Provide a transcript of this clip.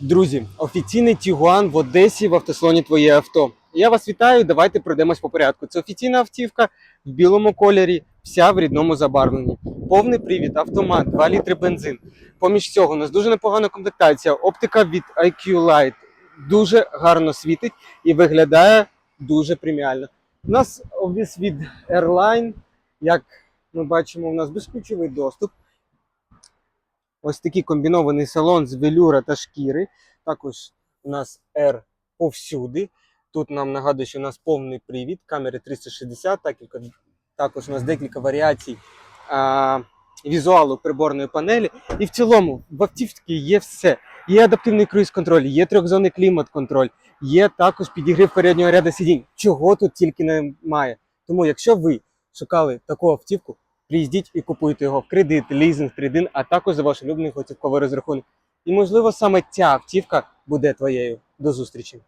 Друзі, офіційний Тігуан в Одесі в автосалоні Твоє авто. Я вас вітаю. Давайте пройдемось по порядку. Це офіційна автівка в білому кольорі, вся в рідному забарвленні. Повний привід, автомат, 2 літри бензин. Поміж цього у нас дуже непогана комплектація. Оптика від IQ Light дуже гарно світить і виглядає дуже преміально. У нас обвіс від Airline, як ми бачимо, у нас безключовий доступ. Ось такий комбінований салон з велюра та шкіри. Також у нас R повсюди. Тут нам нагадує, що у нас повний привід, камери 360, так, також у нас декілька варіацій а, візуалу приборної панелі. І в цілому в автівці є все. Є адаптивний круїз-контроль, є трьохзонний клімат-контроль, є також підігрів переднього ряду сидінь. Чого тут тільки немає. Тому, якщо ви шукали таку автівку, приїздіть і купуйте його в кредит, лізинг, трейдинг, а також за ваш улюблений готівковий розрахунок. І можливо саме ця автівка буде твоєю. До зустрічі!